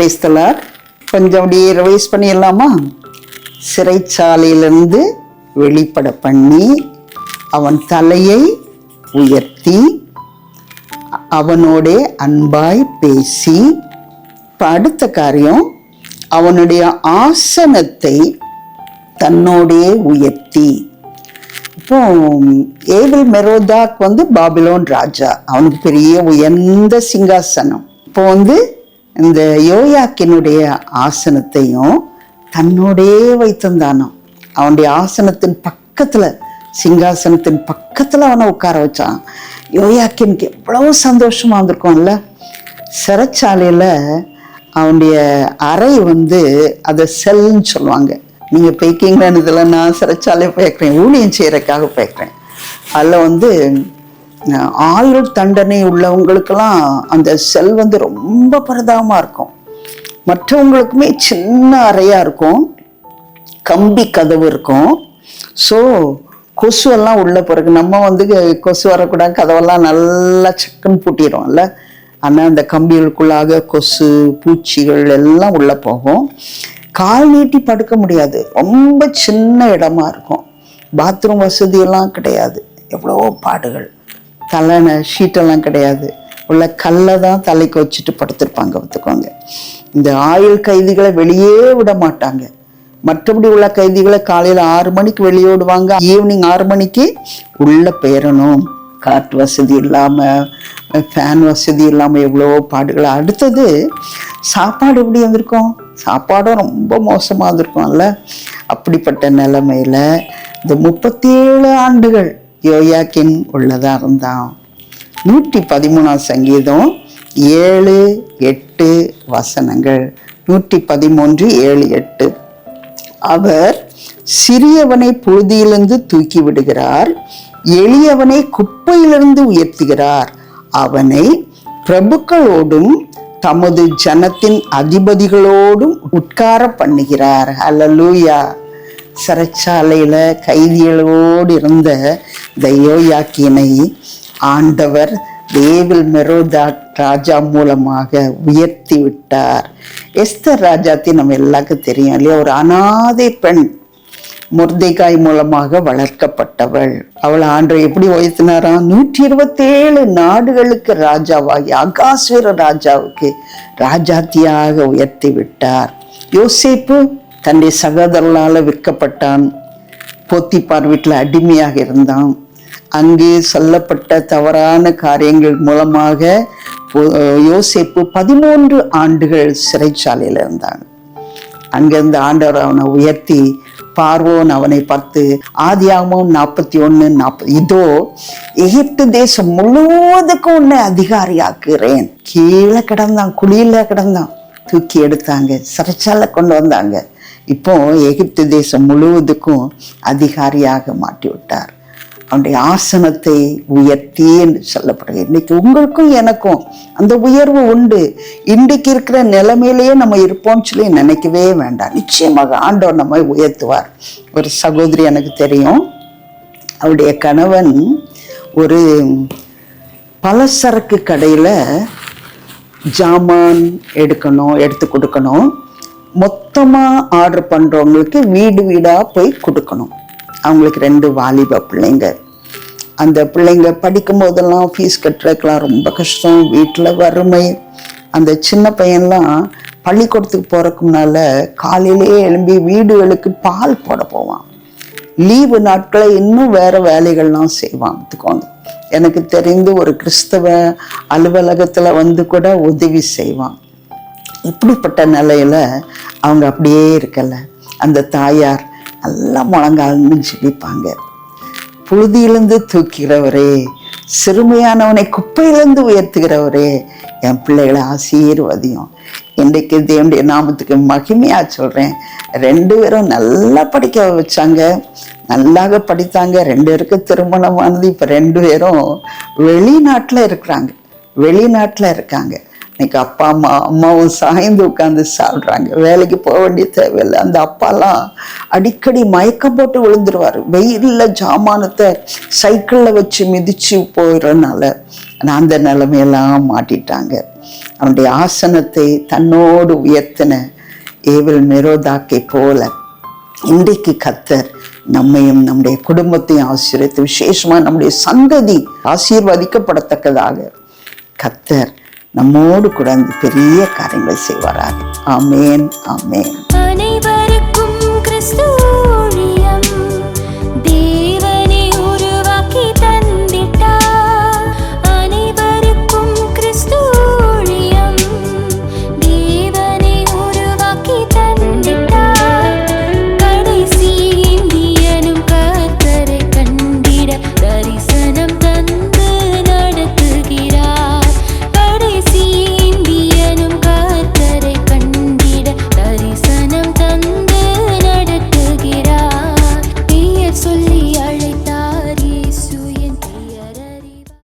பிரைஸ்தலார் கொஞ்சம் அப்படியே ரிவைஸ் பண்ணிடலாமா? சிறைச்சாலையிலிருந்து வெளிப்பட பண்ணி அவன் தலையை உயர்த்தி அவனோடே அன்பாய் பேசி அடுத்த காரியம் அவனுடைய ஆசனத்தை தன்னோடே உயர்த்தி. இப்போ ஏவில் மெரோதாக் வந்து பாபிலோன் ராஜா. அவனுக்கு பெரிய உயர்ந்த சிங்காசனம். இப்போ வந்து இந்த யோயாக்கினுடைய ஆசனத்தையும் தன்னோடே வைத்திருந்தானாம். அவனுடைய ஆசனத்தின் பக்கத்துல சிங்காசனத்தின் பக்கத்துல அவனை உட்கார வச்சான். யோயாக்கினுக்கு எவ்வளவு சந்தோஷமா இருந்திருக்கும்ல. சிறைச்சாலையில அவனுடைய அறை வந்து அதை செல்னு சொல்லுவாங்க. நீங்கள் போய்க்கிங்களான்னு இதில் நான் சிறைச்சாலையை பயக்கிறேன் ஊழியம் செய்கிறதுக்காக பயக்கிறேன் அதில் வந்து ஆயுள் தண்டனை உள்ளவங்களுக்கெல்லாம் அந்த செல் வந்து ரொம்ப பிரதாமாக இருக்கும். மற்றவங்களுக்குமே சின்ன அறையாக இருக்கும். கம்பி கதவு இருக்கும். ஸோ கொசு எல்லாம் உள்ள பிறகு நம்ம வந்து கொசு வரக்கூடாது கதவெல்லாம் நல்லா சக்குன்னு பூட்டிடுவோம்ல. ஆனால் அந்த கம்பிகளுக்குள்ளாக கொசு பூச்சிகள் எல்லாம் உள்ள போகும். கால் நீட்டி படுக்க முடியாது. ரொம்ப சின்ன இடமா இருக்கும். பாத்ரூம் வசதியெல்லாம் கிடையாது. எவ்வளோ பாடுகள். தலைன ஷீட்டெல்லாம் கிடையாது. உள்ள கல்லை தான் தலைக்கு வச்சுட்டு படுத்திருப்பாங்க பார்த்துக்கோங்க. இந்த ஆயுள் கைதிகளை வெளியே விட மாட்டாங்க. மற்றபடி உள்ள கைதிகளை காலையில் ஆறு மணிக்கு வெளியே விடுவாங்க. ஈவினிங் ஆறு மணிக்கு உள்ளே போயிடணும் காற்று வசதி இல்லாமல் ஃபேன் வசதி இல்லாமல் எவ்வளோ பாடுகள். அடுத்தது சாப்பாடு எப்படி வந்திருக்கும் சாப்பாடும் ரொம்ப மோசமாக இருந்திருக்கும்ல. அப்படிப்பட்ட நிலைமையில இந்த முப்பத்தேழு ஆண்டுகள் யோயாக்கின் உள்ளதா இருந்தான் நூற்றி பதிமூணாம் சங்கீதம் ஏழு எட்டு வசனங்கள். நூற்றி பதிமூன்று ஏழு எட்டு. அவர் சிறியவனை புழுதியிலிருந்து தூக்கி விடுகிறார் எளியவனை குப்பையிலிருந்து உயர்த்துகிறார். அவனை பிரபுக்களோடும் தமது ஜனத்தின் அதிபதிகளோடும் உட்கார பண்ணுகிறார். ஹalleluya சிறைச்சாலையில் கைதிகளோடு இருந்த இந்த யோயாக்கியனை ஆண்டவர் தேவில் மெரோதா ராஜா மூலமாக உயர்த்தி விட்டார் எஸ்தர் ராஜாத்தி நம்ம எல்லாருக்கும் தெரியும் இல்லையா? ஒரு அனாதை பெண் முர்தைகாய் மூலமாக வளர்க்கப்பட்டவள். அவள் ஆண்டு எப்படி உயர்த்தினாரா? நூற்றி இருபத்தேழு நாடுகளுக்கு ராஜாவாகி அகாஸ்வர ராஜாவுக்கு ராஜாத்தியாக உயர்த்தி விட்டார் யோசேப்பு தன்னுடைய சகோதரனால விற்கப்பட்டான். போத்திப்பார் வீட்டில் அடிமையாக இருந்தான். அங்கே சொல்லப்பட்ட தவறான காரியங்கள் மூலமாக யோசிப்பு பதிமூன்று ஆண்டுகள் சிறைச்சாலையில் இருந்தாங்க. அங்கிருந்து ஆண்டவர் அவனை உயர்த்தி பார்வோன் அவனை பார்த்து ஆதியாகமும் நாற்பத்தி ஒன்று நாற்பது இதோ எகிப்து தேசம் முழுவதுக்கும் உன்னை அதிகாரியாக்குறேன். கீழே கிடந்தான் குழியில் கிடந்தான். தூக்கி எடுத்தாங்க சிறைச்சாலை கொண்டு வந்தாங்க. இப்போ எகிப்து தேசம் முழுவதுக்கும் அதிகாரியாக மாட்டி விட்டார் அவனுடைய ஆசனத்தை உயர்த்தி என்று சொல்லப்படுகிறது. இன்னைக்கு உங்களுக்கும் எனக்கும் அந்த உயர்வு உண்டு. இன்றைக்கு இருக்கிற நிலைமையிலேயே நம்ம இருப்போம்னு சொல்லி நினைக்கவே வேண்டாம். நிச்சயமாக ஆண்டவர் நம்மை உயர்த்துவார். ஒரு சகோதரி எனக்கு தெரியும். அவருடைய கணவன் ஒரு பலசரக்கு கடையில் ஜாமான் எடுக்கணும் எடுத்து கொடுக்கணும். மொத்தமாக ஆர்டர் பண்ணுறவங்களுக்கு வீடு வீடாக போய் கொடுக்கணும். அவங்களுக்கு ரெண்டு வாலிப பிள்ளைங்க. அந்த பிள்ளைங்க படிக்கும் போதெல்லாம் ஃபீஸ் கட்டுறதுக்கெலாம் ரொம்ப கஷ்டம். வீட்டில் வறுமை. அந்த சின்ன பையன்லாம் பள்ளிக்கூடத்துக்கு போகிறதுக்கு முன்னால் காலையிலேயே எழும்பி வீடுகளுக்கு பால் போட போவான். லீவு நாட்களை இன்னும் வேறு வேலைகள்லாம் செய்வான். பார்த்துக்கோங்க. எனக்கு தெரிந்து ஒரு கிறிஸ்தவ அலுவலகத்தில் வந்து கூட உதவி செய்வான். இப்படிப்பட்ட நிலையில் அவங்க அப்படியே இருக்கலை. அந்த தாயார் நல்லா முழங்கால்னு ஜெபிப்பாங்க புழுதியிலிருந்து தூக்கிறவரே சிறுமையானவனை குப்பையிலிருந்து உயர்த்துகிறவரே என் பிள்ளைகளை ஆசீர்வதியும். இன்றைக்கு தேவனுடைய நாமத்துக்கு மகிமையாக சொல்கிறேன் ரெண்டு பேரும் நல்லா படிக்க வச்சாங்க. நல்லாக படித்தாங்க. ரெண்டு பேருக்கு திருமணமானது. இப்போ ரெண்டு பேரும் வெளிநாட்டில் இருக்கிறாங்க. வெளிநாட்டில் இருக்காங்க. இன்னைக்கு அப்பா அம்மா அம்மாவும் சாய்ந்து உட்காந்து சாப்பிட்றாங்க. வேலைக்கு போக வேண்டிய தேவையில்லை. அந்த அப்பாலாம் அடிக்கடி மயக்கம் போட்டு விழுந்துருவார். வெயிலில் ஜாமானத்தை சைக்கிளில் வச்சு மிதிச்சு போயிடுறதுனால நான் அந்த நிலைமையெல்லாம் மாட்டிட்டாங்க. அவனுடைய ஆசனத்தை தன்னோடு உயர்த்தின ஏவல் மெரோதாக்கை போல இன்றைக்கு கத்தர் நம்மையும் நம்முடைய குடும்பத்தையும் ஆசீர்வதித்து விசேஷமா நம்முடைய சந்ததி ஆசீர்வதிக்கப்படத்தக்கதாக கத்தர் நம்மோடு கூட பெரிய காரியங்கள் செய்வாராக. ஆமேன் ஆமேன். அனைவருக்கும் கிறிஸ்து